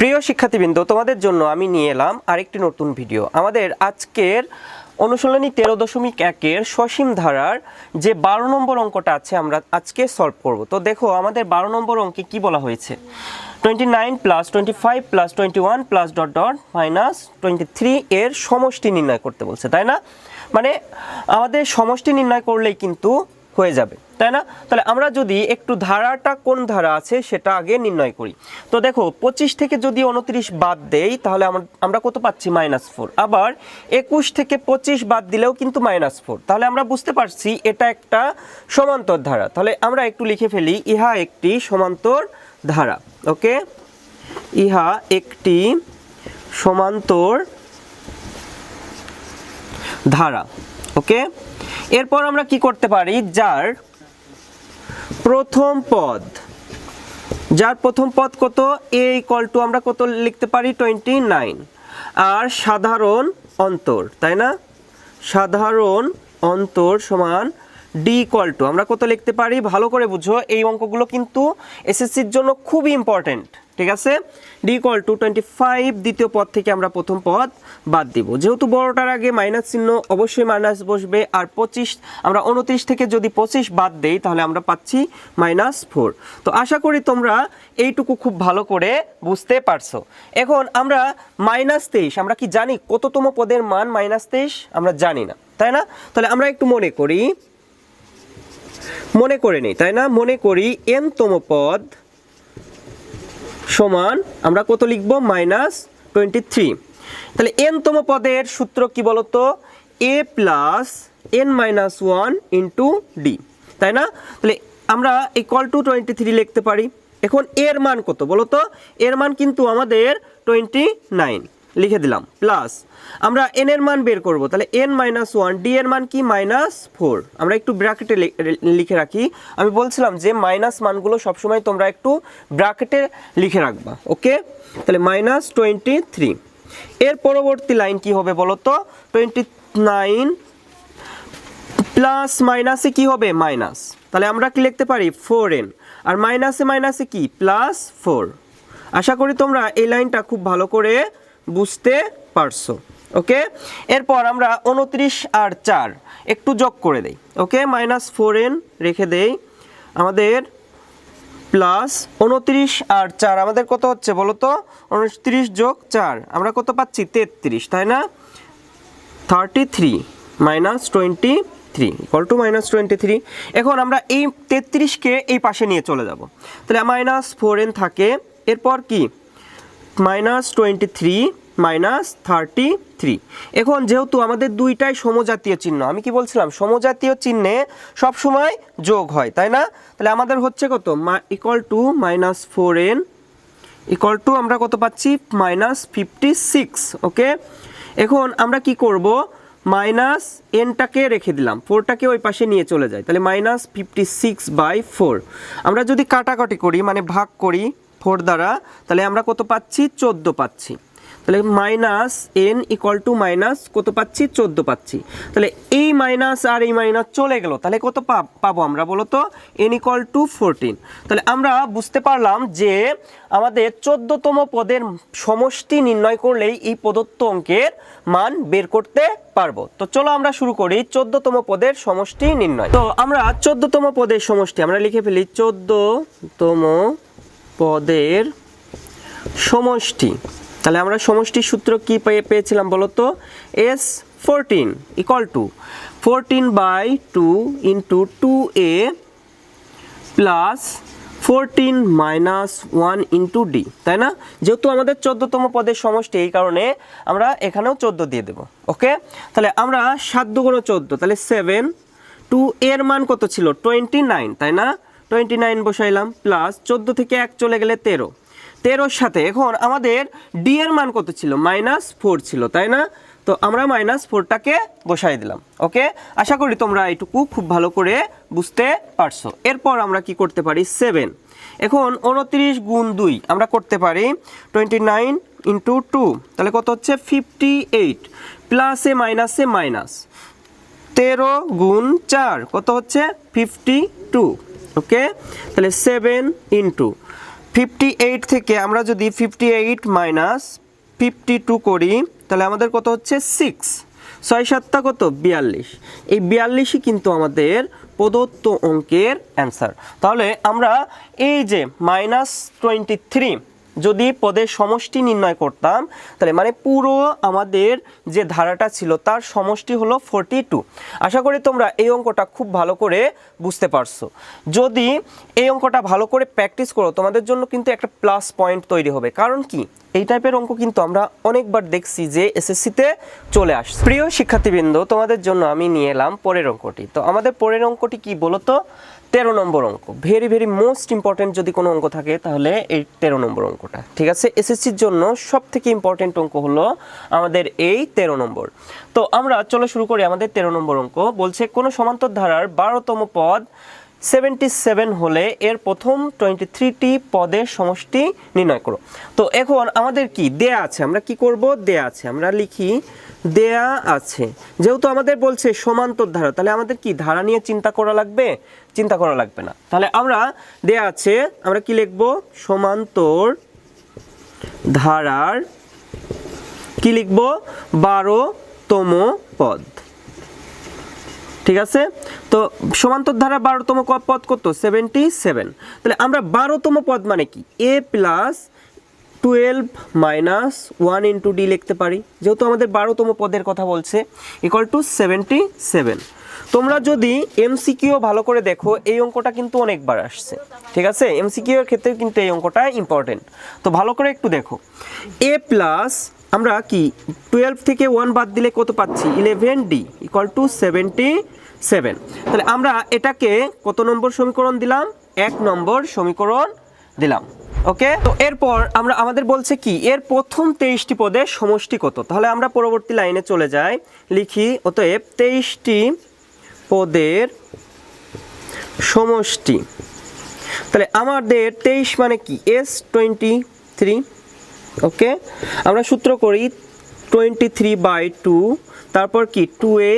প্রিয় শিক্ষার্থীবৃন্দ, তোমাদের জন্য আমি নিয়ে এলাম আরেকটি নতুন ভিডিও। আমাদের আজকের অনুশীলনী তেরো দশমিক একের সসীম ধারার যে বারো নম্বর অঙ্কটা আছে, আমরা আজকে সলভ করব। তো দেখো, আমাদের বারো নম্বর অঙ্কে কি বলা হয়েছে? Twenty nine plus twenty five plus twenty one plus dot dot minus twenty three এর সমষ্টি নির্ণয় করতে বলছে, তাই না? মানে আমাদের সমষ্টি নির্ণয় করলেই কিন্তু হয়ে যাবে। তাই না? তাহলে আমরা যদি একটু ধারাটা কোন ধারা আছে সেটা আগে নির্ণয় করি। তো দেখো, পঁচিশ থেকে যদি উনত্রিশ বাদ দেই, তাহলে আমরা- কত পাচ্ছি? Minus four. আবার একুশ থেকে পঁচিশ বাদ দিলেও কিন্তু মাইনাস ফোর। তাহলে আমরা বুঝতে পারছি এটা একটা সমান্তর ধারা। তাহলে আমরা একটু লিখে ফেলি, ইহা একটি সমান্তর ধারা, ওকে? ইহা একটি সমান্তর ধারা, ওকে? এরপর আমরা কি করতে পারি? যার প্রথম পদ। যার প্রথম পদ কত? এ ইকল টু আমরা কত লিখতে পারি? টোয়েন্টি নাইন আর সাধারণ অন্তর, তাই না? সাধারণ অন্তর সমান ডি ইকল টু আমরা কত লিখতে পারি? ভালো করে বুঝো। এই অঙ্কগুলো কিন্তু এসএসসির জন্য খুব ইম্পর্টেন্ট ঠিক আছে? D equal to twenty five দ্বিতীয় পদ থেকে আমরা প্রথম পদ বাদ দিব। যেহেতু বড়টার আগে মাইনাস চিহ্ন অবশ্যই মাইনাস বসবে, আর পঁচিশ, আমরা উনত্রিশ থেকে যদি পঁচিশ বাদ দেই, তাহলে আমরা পাচ্ছি মাইনাস ফোর তো আশা করি তোমরা এইটুকু খুব ভালো করে বুঝতে পারছ। এখন আমরা মাইনাস তেইশ, আমরা কি জানি কততম পদের মান মাইনাস তেইশ? আমরা জানি না, তাই না? তাহলে আমরা একটু মনে করি, মনে করে নিই, তাই না? মনে করি এনতম পদ সমান, আমরা কত লিখব? Minus twenty three. তাহলে এনতম পদের সূত্র কি বলতো? A plus N minus one into D তাই না? তাহলে আমরা ইকুয়াল টু টোয়েন্টি থ্রি লিখতে পারি। এখন এর মান কত বলতো? এর মান কিন্তু আমাদের টোয়েন্টি নাইন। লিখে দিলাম। প্লাস আমরা এন এর মান বের করব। তাহলে এন মাইনাস ওয়ান ডি এর মান কি? মাইনাস ফোর আমরা একটু ব্র্যাকেটে লিখে রাখি। আমি বলছিলাম যে মাইনাস মানগুলো সবসময় তোমরা একটু ব্র্যাকেটে লিখে রাখবা ওকে তাহলে মাইনাস টোয়েন্টি থ্রি এর পরবর্তী লাইন কি হবে বলো তো? টোয়েন্টি নাইন প্লাস মাইনাসে কি হবে? মাইনাস তাহলে আমরা কি লিখতে পারি? ফোর এন আর মাইনাসে মাইনাসে কি? প্লাস ফোর আশা করি তোমরা এই লাইনটা খুব ভালো করে বুঝতে পারছ ওকে এরপর আমরা উনত্রিশ আর চার, একটু যোগ করে দেই ওকে মাইনাস ফোর এন রেখে দেই, আমাদের প্লাস উনত্রিশ আর চার, আমাদের কত হচ্ছে বলো তো উনত্রিশ যোগ চার, আমরা কত পাচ্ছি? তেত্রিশ, তাই না? Thirty three minus twenty three equal to minus twenty three এখন আমরা এই তেত্রিশকে এই পাশে নিয়ে চলে যাব। তাহলে মাইনাস ফোর এন থাকে, এরপর কি? Minus twenty three minus thirty three এখন যেহেতু আমাদের দুইটাই সমজাতীয় চিহ্ন, আমি কি বলছিলাম? সমজাতীয় চিহ্নে সবসময় যোগ হয়, তাই না? তাহলে আমাদের হচ্ছে কত? Equal to minus four N equal to আমরা কত পাচ্ছি? মাইনাস ফিফটি সিক্স ওকে এখন আমরা কি করব? মাইনাস এনটাকে রেখে দিলাম ফোরটাকে ওই পাশে নিয়ে চলে যায়, তাহলে minus fifty six by four আমরা যদি কাটাকাটি করি মানে ভাগ করি ফোর দ্বারা, তাহলে আমরা কত পাচ্ছি? চোদ্দ পাচ্ছি। তাহলে minus N equal to minus কত পাচ্ছি? চোদ্দ পাচ্ছি। তাহলে এই মাইনাস আর এই মাইনাস চলে গেল, তাহলে কত পাবো আমরা বলো তো? এন ইকুয়াল টু ফোরটিন তাহলে আমরা বুঝতে পারলাম যে আমাদের চোদ্দতম পদের সমষ্টি নির্ণয় করলেই এই প্রদত্ত অঙ্কের মান বের করতে পারব। তো চলো আমরা শুরু করি চোদ্দতম পদের সমষ্টি নির্ণয়। তো আমরা চোদ্দতম পদের সমষ্টি, আমরা লিখে ফেলি চোদ্দতম পদের সমষ্টি। তাহলে আমরা সমষ্টির সূত্র কি পেয়ে, পেয়েছিলাম বলো তো S fourteen equal to fourteen by two into two A plus fourteen minus one into D তাই না? যেহেতু আমাদের চোদ্দতম পদের সমষ্টি, এই কারণে আমরা এখানেও চোদ্দ দিয়ে দেবো, ওকে? তাহলে আমরা সাত দুগুণ চোদ্দ, তাহলে সেভেন টু এর মান কত ছিল? টোয়েন্টি নাইন তাই না? টোয়েন্টি নাইন বসাইলাম প্লাস চোদ্দ থেকে এক চলে গেলে তেরো। তেরোর সাথে এখন আমাদের ডি এর মান কত ছিল? মাইনাস ফোর ছিল, তাই না? তো আমরা মাইনাস ফোরটাকে বসাই দিলাম ওকে আশা করি তোমরা এটুকু খুব ভালো করে বুঝতে পারছ। এরপর আমরা কি করতে পারি? সেভেন এখন উনত্রিশ গুণ দুই, আমরা করতে পারি টোয়েন্টি নাইন ইন্টু টু তাহলে কত হচ্ছে? ফিফটি এইট প্লাসে মাইনাসে মাইনাস তেরো গুণ চার, কত হচ্ছে? Fifty two okay? তাহলে সেভেন ইন্টু ফিফটি এইট থেকে আমরা যদি fifty eight minus fifty two করি, তাহলে আমাদের কত হচ্ছে? সিক্স ছয় সাতটা কত? বিয়াল্লিশ। এই বিয়াল্লিশই কিন্তু আমাদের প্রদত্ত অঙ্কের অ্যান্সার তাহলে আমরা এই যে মাইনাস টোয়েন্টি থ্রি যদি পদের সমষ্টি নির্ণয় করতাম, তাহলে মানে পুরো আমাদের যে ধারাটা ছিল, তার সমষ্টি হলো ফোরটি টু আশা করি তোমরা এই অঙ্কটা খুব ভালো করে বুঝতে পারছ। যদি এই অঙ্কটা ভালো করে প্র্যাকটিস করো, তোমাদের জন্য কিন্তু একটা প্লাস পয়েন্ট তৈরি হবে। কারণ কি? এই টাইপের অঙ্ক কিন্তু আমরা অনেকবার দেখছি যে এসএসসিতে চলে আসছে। প্রিয় শিক্ষার্থীবৃন্দ, তোমাদের জন্য আমি নিয়ে এলাম পরের অঙ্কটি। তো আমাদের পরের অঙ্কটি কি বলো তো তেরো নম্বর অঙ্ক। ভেরি ভেরি মোস্ট ইম্পর্টেন্ট যদি কোনো অঙ্ক থাকে, তাহলে এই তেরো নম্বর অঙ্কটা। ঠিক আছে? এসএসসির জন্য সব থেকে ইম্পর্টেন্ট অঙ্ক হলো আমাদের এই তেরো নম্বর। তো আমরা চলো শুরু করি আমাদের তেরো নম্বর অঙ্ক। বলছে, কোনো সমান্তর ধারার বারোতম পদ সেভেন্টি সেভেন হলে এর প্রথম টোয়েন্টি থ্রিটি পদের সমষ্টি নির্ণয় করো। তো এখন আমাদের কি? দেয়া আছে। আমরা কি করব? দেয়া আছে। আমরা লিখি, দেয়া আছে। যেহেতু আমাদের বলছে সমান্তর ধারা, তাহলে আমাদের কি? ধারা নিয়ে চিন্তা করা লাগবে? চিন্তা করা লাগবে না। তাহলে আমরা দেয়া আছে, আমরা কি লিখব? সমান্তর ধারার, কি লিখব? বারোতম পদ। ঠিক আছে? তো সমান্তর ধারা বারোতম পদ কত? সেভেন্টি সেভেন তাহলে আমরা বারোতম পদ মানে কি? A plus twelve minus one into D লিখতে পারি। যেহেতু আমাদের বারোতম পদের কথা বলছে ইকুয়াল টু সেভেন্টি সেভেন তোমরা যদি এমসিকিউ ভালো করে দেখো, এই অঙ্কটা কিন্তু অনেকবার আসছে। ঠিক আছে? এমসিকিউ এর ক্ষেত্রে কিন্তু এই অঙ্কটা ইম্পর্টেন্ট তো ভালো করে একটু দেখো। এ প্লাস আমরা কি টুয়েলভ থেকে ওয়ান বাদ দিলে কত পাচ্ছি? Eleven D equal to seventy seven তাহলে আমরা এটাকে কত নম্বর সমীকরণ দিলাম? এক নম্বর সমীকরণ দিলাম। ওকে? তো এরপর আমরা, আমাদের বলছে কি, এর প্রথম তেইশটি পদের সমষ্টি কত? তাহলে আমরা পরবর্তী লাইনে চলে যাই, লিখি, অতএব তেইশটি পদের সমষ্টি। তাহলে আমাদের তেইশ মানে কি? S twenty three okay? আমরা সূত্র করি টোয়েন্টি থ্রি বাই টু তারপর কি? টু এ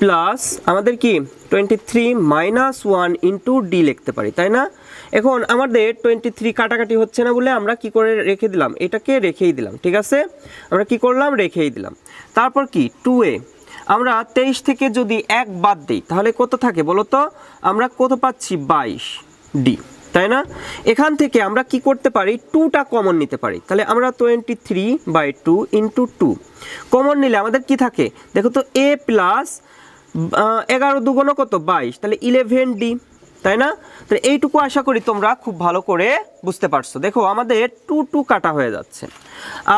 প্লাস আমাদের কি? Twenty three minus one into D লিখতে পারি, তাই না? এখন আমাদের টোয়েন্টি থ্রি কাটাকাটি হচ্ছে না বলে আমরা কি করে রেখে দিলাম? এটাকে রেখেই দিলাম, ঠিক আছে? আমরা কি করলাম? রেখেই দিলাম। তারপর কি? টু এ আমরা তেইশ থেকে যদি এক বাদ দিই, তাহলে কত থাকে বলো তো আমরা কত পাচ্ছি? বাইশ ডি তাই না? এখান থেকে আমরা কি করতে পারি? টুটা কমন নিতে পারি। তাহলে আমরা twenty three by two into two common নিলে আমাদের কি থাকে? দেখো তো এ প্লাস এগারো দুগুণ কত? বাইশ। তাহলে ইলেভেন ডি তাই না? তাহলে এইটুকু আশা করি তোমরা খুব ভালো করে বুঝতে পারছ। দেখো, আমাদের টু টু কাটা হয়ে যাচ্ছে।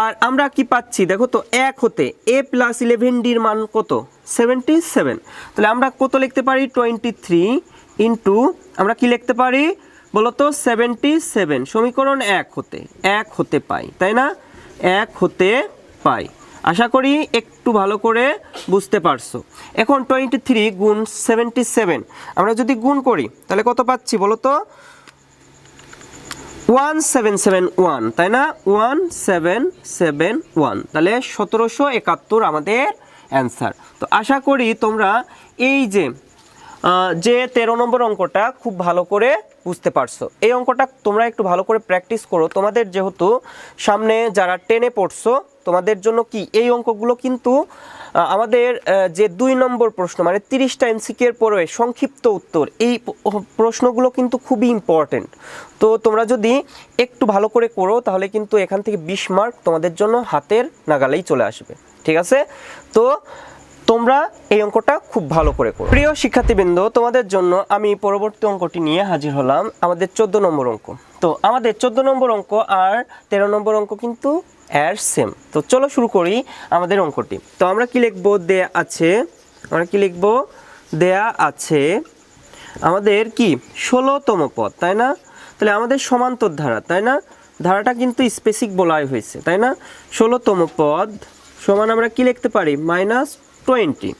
আর আমরা কি পাচ্ছি? দেখো তো, এক হতে এ প্লাস ইলেভেন ডির মান কত? সেভেন্টি সেভেন তাহলে আমরা কত লিখতে পারি? টোয়েন্টি থ্রি ইন্টু আমরা কি লিখতে পারি? বলতো সেভেন্টি সেভেন সমীকরণ এক হতে এক হতে পাই, তাই না? এক হতে পাই। আশা করি একটু ভালো করে বুঝতে পারছ। এখন টোয়েন্টি থ্রি গুণ সেভেন্টি সেভেন আমরা যদি গুণ করি, তাহলে কত পাচ্ছি বলো তো ওয়ান সেভেন সেভেন ওয়ান তাই না? ওয়ান সেভেন সেভেন ওয়ান তাহলে সতেরোশো একাত্তর আমাদের অ্যান্সার তো আশা করি তোমরা এই যে যে তেরো নম্বর অঙ্কটা খুব ভালো করে বুঝতে পারছ। এই অঙ্কটা তোমরা একটু ভালো করে প্র্যাকটিস করো। তোমাদের যেহেতু সামনে যারা টেনে পড়ছো, তোমাদের জন্য কি? এই অঙ্কগুলো কিন্তু আমাদের যে দুই নম্বর প্রশ্ন মানে তিরিশটা এমসিকের পরে সংক্ষিপ্ত উত্তর, এই প্রশ্নগুলো কিন্তু খুবই ইম্পর্টেন্ট তো তোমরা যদি একটু ভালো করে করো, তাহলে কিন্তু এখান থেকে বিশ মার্ক তোমাদের জন্য হাতের নাগালেই চলে আসবে। ঠিক আছে? তো তোমরা এই অঙ্কটা খুব ভালো করে করো। প্রিয় শিক্ষার্থীবৃন্দ, তোমাদের জন্য আমি পরবর্তী অঙ্কটি নিয়ে হাজির হলাম আমাদের চোদ্দ নম্বর অঙ্ক। তো আমাদের চোদ্দ নম্বর অঙ্ক আর তেরো নম্বর অঙ্ক কিন্তু অ্যার সেম তো চলো শুরু করি আমাদের অঙ্কটি। তো আমরা কি লিখব? দেয়া আছে, আমরা কি লিখব? দেয়া আছে আমাদের কি? ষোলোতম পদ, তাই না? তাহলে আমাদের সমান্তর ধারা, তাই না? ধারাটা কিন্তু স্পেসিক বলাই হয়েছে, তাই না? ষোলোতম পদ সমান আমরা কি লিখতে পারি? Minus twenty.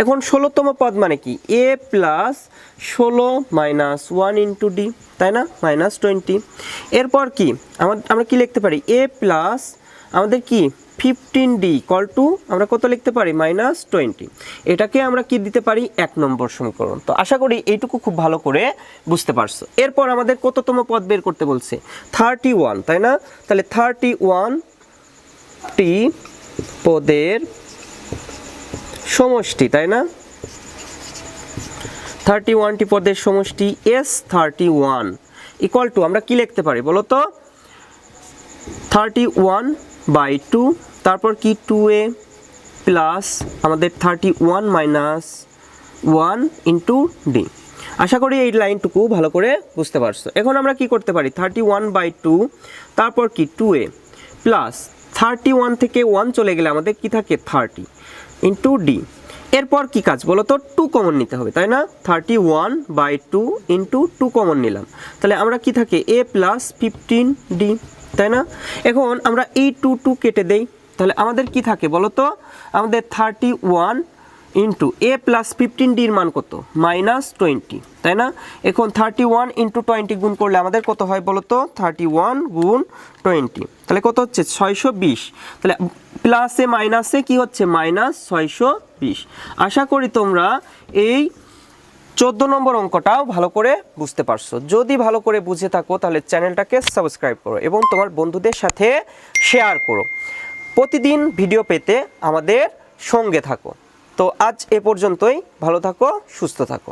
এখন ষোলোতম পদ মানে কি? এ প্লাস ষোলো মাইনাস ওয়ান ইন্টু ডি, তাই না? Minus twenty. এরপর কি? আমার আমরা কি লিখতে পারি? এ প্লাস আমাদের কি? ফিফটিন ডি কল টু আমরা কত লিখতে পারি? Minus twenty. এটাকে আমরা কি দিতে পারি? এক নম্বর সমীকরণ। তো আশা করি এইটুকু খুব ভালো করে বুঝতে পারছ। এরপর আমাদের কততম পদ বের করতে বলছে? থার্টি ওয়ান, তাই না? তাহলে থার্টি ওয়ান টি পদের সমষ্টি, তাই না? থার্টি ওয়ানটি পদের সমষ্টি S thirty one equal to আমরা কি লিখতে পারি বলো তো? থার্টি ওয়ান বাই টু তারপর কি টু এ প্লাস আমাদের thirty one minus one into D আশা করি এই লাইনটুকু ভালো করে বুঝতে পারছ। এখন আমরা কি করতে পারি? থার্টি ওয়ান বাই টু তারপর কি two A plus thirty one থেকে ওয়ান চলে গেলে আমাদের কি থাকে? থার্টি ইন্টু ডি এরপর কি কাজ বলো তো টু কমন নিতে হবে, তাই না? Thirty one by two into two common নিলাম। তাহলে আমরা কি থাকে? এ প্লাস ফিফটিন ডি তাই না? এখন আমরা এই টু টু কেটে দেই। তাহলে আমাদের কি থাকে বলো তো আমাদের thirty one into A plus fifteen ডির মান কত? মাইনাস টোয়েন্টি তাই না? এখন থার্টি ওয়ান ইন্টু টোয়েন্টি গুণ করলে আমাদের কত হয় বলো তো থার্টি ওয়ান গুণ টোয়েন্টি তাহলে কত হচ্ছে? ছয়শো বিশ, তাহলে প্লাসে মাইনাসে কি হচ্ছে? মাইনাস ছয়শো বিশ। আশা করি তোমরা এই চোদ্দ নম্বর অঙ্কটাও ভালো করে বুঝতে পারছ। যদি ভালো করে বুঝে থাকো, তাহলে চ্যানেলটাকে সাবস্ক্রাইব করো এবং তোমার বন্ধুদের সাথে শেয়ার করো। প্রতিদিন ভিডিও পেতে আমাদের সঙ্গে থাকো। তো আজ এ পর্যন্তই। ভালো থাকো সুস্থ থাকো।